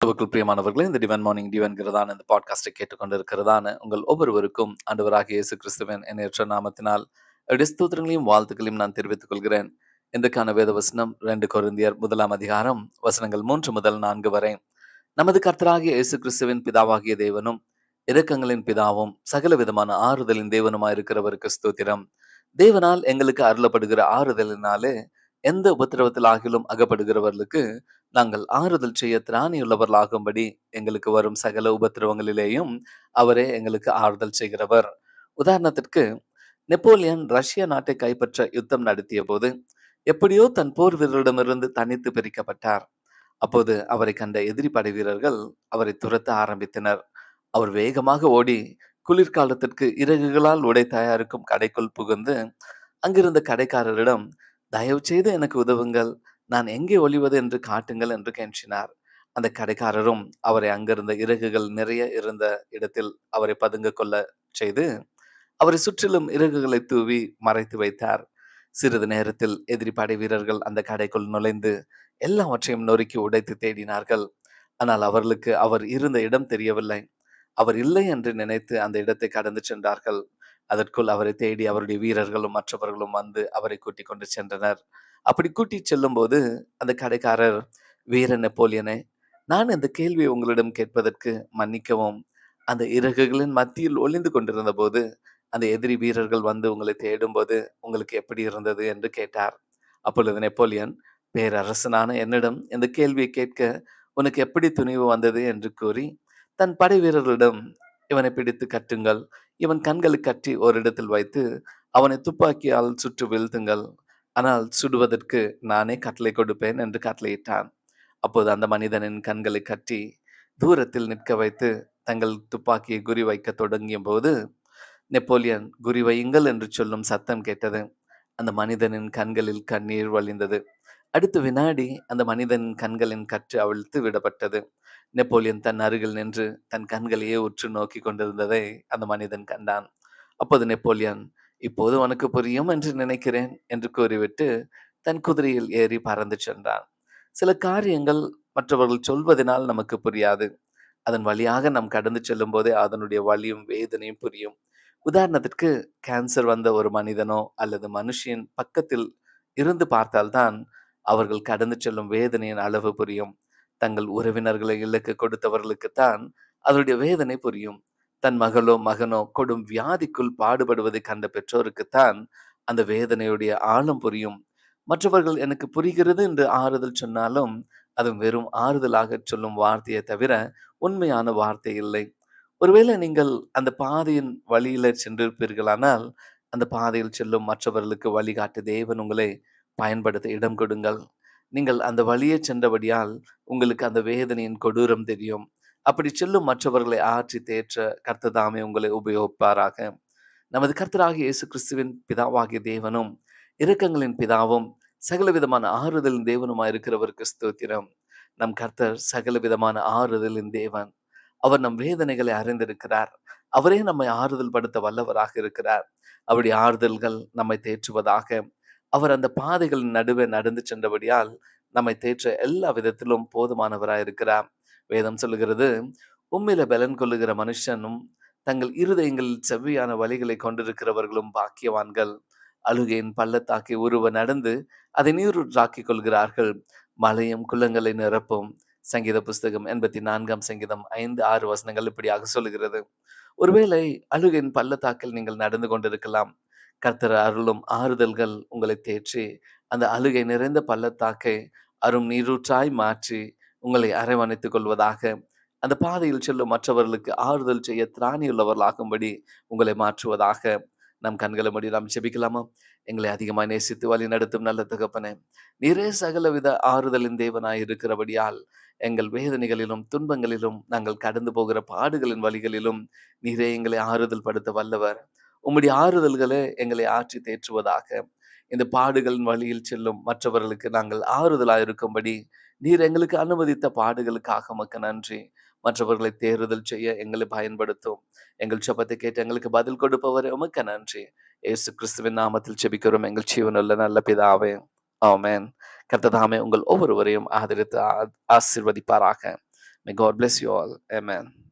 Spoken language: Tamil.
கிறிஸ்துவுக்குள் பிரியமானவர்களே இந்த டிவன் மார்னிங் டிவன்கிறதான இந்த பாட்காஸ்டை கேட்டுக்கொண்டிருக்கிறதான உங்கள் ஒவ்வொருவருக்கும் ஆண்டவராகிய இயேசு கிறிஸ்துவன் எண்ணற்ற நாமத்தினால் அவருடைய வாழ்த்துக்களையும் நான் தெரிவித்துக் கொள்கிறேன். இன்றைக்கான வேத வசனம் ரெண்டு கொரிந்தியர் முதலாம் அதிகாரம் வசனங்கள் மூன்று முதல் நான்கு வரை. நமது கர்த்தராகிய இயேசு கிறிஸ்துவின் பிதாவாகிய தேவனும் இரக்கங்களின் பிதாவும் சகல விதமான ஆறுதலின் தேவனுமாயிருக்கிறவருக்கு ஸ்தோத்திரம். தேவனால் எங்களுக்கு அருளப்படுகிற ஆறுதலினாலே எந்த உபத்திரவத்தில் ஆகிலும் அகப்படுகிறவர்களுக்கு நாங்கள் ஆறுதல் செய்ய திராணியுள்ளவர்களாகும்படி எங்களுக்கு வரும் சகல உபத்திரவங்களிலேயும் அவரே எங்களுக்கு ஆறுதல் செய்கிறவர். உதாரணத்திற்கு நெப்போலியன் ரஷ்ய நாட்டை கைப்பற்ற யுத்தம் நடத்திய போது எப்படியோ தன் போர் வீரரிடமிருந்து தனித்து பிரிக்கப்பட்டார். அப்போது அவரை கண்ட எதிரி படை வீரர்கள் அவரை துரத்த ஆரம்பித்தனர். அவர் வேகமாக ஓடி குளிர்காலத்திற்கு இறகுகளால் உடை தயாரிக்கும் கடைக்குள் புகுந்து அங்கிருந்த கடைக்காரரிடம் தயவு செய்து எனக்கு உதவுங்கள். நான் எங்கே ஒளிவது என்று காட்டுங்கள் என்று கெஞ்சினார். அந்த கடைக்காரரும் அவரை அங்கிருந்த இறகுகள் நிறைய இருந்த இடத்தில் அவரை பதுங்க கொள்ள செய்து அவரை சுற்றிலும் இறகுகளை தூவி மறைத்து வைத்தார். சிறிது நேரத்தில் எதிரி படை வீரர்கள் அந்த கடைக்குள் நுழைந்து எல்லாவற்றையும் நொறுக்கி உடைத்து தேடினார்கள். ஆனால் அவர்களுக்கு அவர் இருந்த இடம் தெரியவில்லை. அவர் இல்லை என்று நினைத்து அந்த இடத்தை கடந்து சென்றார்கள். அதற்குள் அவரை தேடி அவருடைய வீரர்களும் மற்றவர்களும் வந்து அவரை கூட்டிக் கொண்டு சென்றனர். அப்படி கூட்டி செல்லும் போது அந்த கடைக்காரர் வீர நெப்போலியனே நான் இந்த கேள்வியை உங்களிடம் கேட்பதற்கு மன்னிக்கவும். அந்த இறகுகளின் மத்தியில் ஒளிந்து கொண்டிருந்த போது அந்த எதிரி வீரர்கள் வந்து உங்களை தேடும் போது உங்களுக்கு எப்படி இருந்தது? என்று கேட்டார். அப்பொழுது நெப்போலியன் பேரரசனான என்னிடம் இந்த கேள்வியை கேட்க உனக்கு எப்படி துணிவு வந்தது? என்று கூறி தன் படை வீரர்களிடம் இவனை பிடித்து கட்டுங்கள். இவன் கண்களை கட்டி ஒரு இடத்தில் வைத்து அவனை துப்பாக்கியால் சுற்று வீழ்த்துங்கள். ஆனால் சுடுவதற்கு நானே கட்டளை கொடுப்பேன் என்று கட்டளையிட்டான். அப்போது அந்த மனிதனின் கண்களை கட்டி தூரத்தில் நிற்க வைத்து தங்கள் துப்பாக்கியை குறி வைக்க தொடங்கிய போது நெப்போலியன் குறி வையுங்கள் என்று சொல்லும் சத்தம் கேட்டது. அந்த மனிதனின் கண்களில் கண்ணீர் வழிந்தது. அடுத்த வினாடி அந்த மனிதனின் கண்களின் கற்று அவிழ்த்து விடப்பட்டது. நெப்போலியன் தன் அருகில் நின்று தன் கண்களையே உற்று நோக்கி கொண்டிருந்ததை அந்த மனிதன் கண்டான். அப்போது நெப்போலியன் இப்போது உனக்கு புரியும் என்று நினைக்கிறேன் என்று கூறிவிட்டு தன் குதிரையில் ஏறி பறந்து சென்றான். சில காரியங்கள் மற்றவர்கள் சொல்வதனால் நமக்கு புரியாது. அதன் வழியாக நாம் கடந்து செல்லும் போதே அதனுடைய வலியும் வேதனையும் புரியும். உதாரணத்திற்கு கேன்சர் வந்த ஒரு மனிதனோ அல்லது மனுஷியின் பக்கத்தில் இருந்து பார்த்தால்தான் அவர்கள் கடந்து செல்லும் வேதனையின் அளவு புரியும். தங்கள் உறவினர்களை இலக்கு கொடுத்தவர்களுக்குத்தான் அதனுடைய வேதனை புரியும். தன் மகளோ மகனோ கொடும் வியாதிக்குள் பாடுபடுவதை கண்ட பெற்றோருக்குத்தான் அந்த வேதனையுடைய ஆழம் புரியும். மற்றவர்கள் எனக்கு புரிகிறது என்று ஆறுதல் சொன்னாலும் அது வெறும் ஆறுதலாக சொல்லும் வார்த்தையை தவிர உண்மையான வார்த்தை இல்லை. ஒருவேளை நீங்கள் அந்த பாதையின் வழியில சென்றிருப்பீர்களானால் அந்த பாதையில் செல்லும் மற்றவர்களுக்கு வழிகாட்டு தேவன் உங்களை பயன்படுத்த இடம் கொடுங்கள். நீங்கள் அந்த வழியே சென்றபடியால் உங்களுக்கு அந்த வேதனையின் கொடூரம் தெரியும். அப்படி செல்லும் மற்றவர்களை ஆற்றி தேற்ற கர்த்ததாமே உங்களை உபயோகிப்பாராக. நமது கர்த்தராகிய இயேசு கிறிஸ்துவின் பிதாவாகிய தேவனும் இரக்கங்களின் பிதாவும் சகல விதமான ஆறுதலின் தேவனுமாய் இருக்கிறவருக்கு ஸ்தோத்திரம். நம் கர்த்தர் சகல விதமான ஆறுதலின் தேவன். அவர் நம் வேதனைகளை அறிந்திருக்கிறார். அவரே நம்மை ஆறுதல் படுத்த வல்லவராக இருக்கிறார். அவருடைய ஆறுதல்கள் நம்மை தேற்றுவதாக. அவர் அந்த பாதைகளின் நடுவே நடந்து சென்றபடியால் நம்மை தேற்ற எல்லா விதத்திலும் போதுமானவராய் இருக்கிறார். வேதம் சொல்லுகிறது உம்மில பலன் கொள்ளுகிற மனுஷனும் தங்கள் இருதயங்களில் செவ்வியான வழிகளை கொண்டிருக்கிறவர்களும் பாக்கியவான்கள். அழுகையின் பள்ளத்தாக்கி உருவ நடந்து அதை நீரூற்றாக்கிக் கொள்கிறார்கள். மலையும் குளங்களை நிரப்பும். சங்கீத புஸ்தகம் எண்பத்தி நான்காம் சங்கீதம் ஐந்து ஆறு வசனங்கள் இப்படியாக சொல்லுகிறது. ஒருவேளை அழுகையின் பள்ளத்தாக்கில் நீங்கள் நடந்து கொண்டிருக்கலாம். கர்த்தர் அருளும் ஆறுதல்கள் உங்களை தேற்றி அந்த அழுகை நிறைந்த பள்ளத்தாக்கை அரும் நீரூற்றாய் மாற்றி உங்களை அரவணைத்துக் கொள்வதாக. அந்த பாதையில் செல்லும் மற்றவர்களுக்கு ஆறுதல் செய்ய திராணியுள்ளவர்களாகும்படி உங்களை மாற்றுவதாக நம் கண்களை மூடி நாம் ஜெபிக்கலாமா? எங்களை அதிகமாக நேசித்து வழி நடத்தும் நல்ல தகப்பனே நீரே சகலவித ஆறுதலின் தேவனாய் இருக்கிறபடியால் எங்கள் வேதனைகளிலும் துன்பங்களிலும் நாங்கள் கடந்து போகிற பாடுகளின் வழிகளிலும் நீரே எங்களை ஆறுதல் படுத்த வல்லவர். உம்முடைய ஆறுதல்களே எங்களை ஆற்றி தேற்றுவதாக இந்த பாடுகளின் வழியில் செல்லும் மற்றவர்களுக்கு நாங்கள் ஆறுதலாக இருக்கும்படி நீர் எங்களுக்கு அனுமதித்த பாடுகளுக்காக மக்க நன்றி. மற்றவர்களை தேறுதல் செய்ய எங்களை பயன்படுத்தும். எங்கள் சபத்தை கேட்டு எங்களுக்கு பதில் கொடுப்பவர் உமக்கு நன்றி. ஏசு கிறிஸ்துவின் நாமத்தில் செபிக்கிறோம் எங்கள் ஜீவனுள்ள நல்ல பிதாவே. ஆமேன். கர்த்ததாமே உங்கள் ஒவ்வொருவரையும் ஆதரித்து ஆ- ஆசீர்வதிப்பாராக. May God bless you all amen